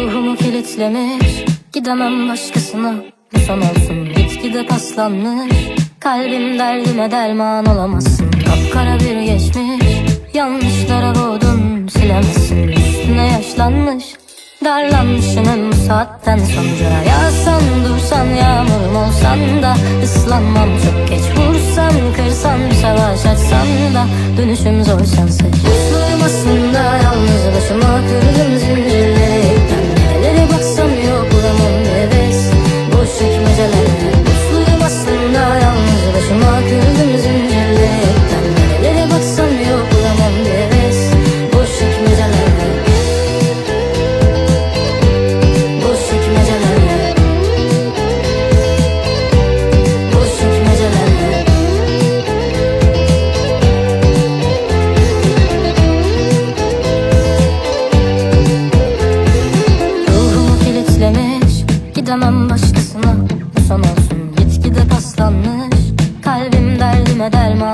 Ruhumu kilitlemiş Gidemem başkasına. Son olsun gitgide paslanmış. Kalbim derdime derman olamazsın. Kapkara bir geçmiş Yanlışlara boğdun silemezsin. Üstüne yaşlanmış Darlanmışım bu saatten sonra. Yağsan dursan yağmurum olsan da ıslanmam çok geç. Vursam kırsan bir savaş açsan da Dönüşüm zor sensiz Mutluyum aslında yalnız başıma kırdım zincirlerimden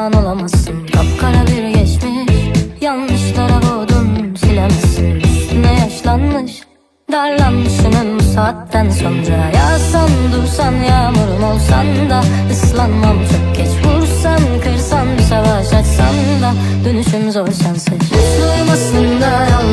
derman olamazsın. Kapkara bir geçmiş. Yanlışlara boğdun silemezsin. Üstüne yaşlanmış Darlanmışım bu saatten sonra. Yağsan dursan yağmurum olsan da ıslanmam çok geç. Vursan kırsan bir savaş açsan da Dönüşüm zor sensiz Mutluyum aslında yalnız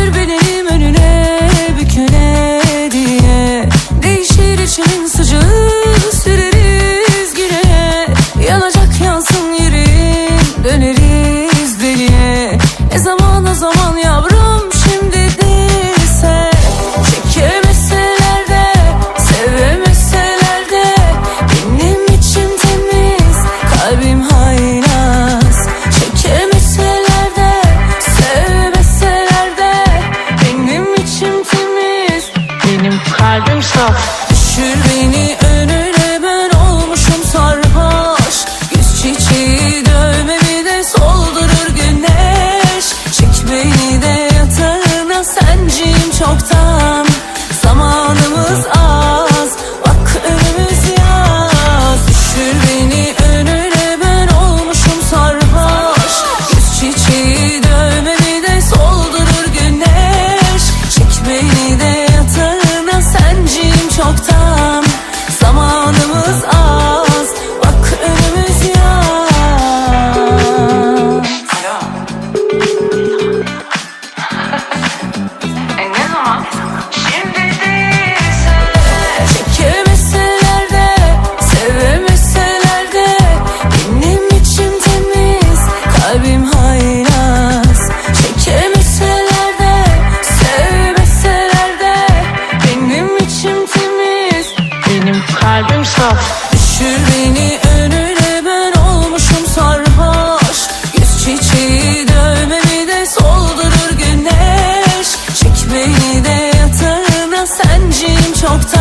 Sür benim önüne büküne diye. Değişir için sıcağı süreriz güne. Yanacak yansın yerim döneriz deliye. E zaman o zaman ya 你的 çoktan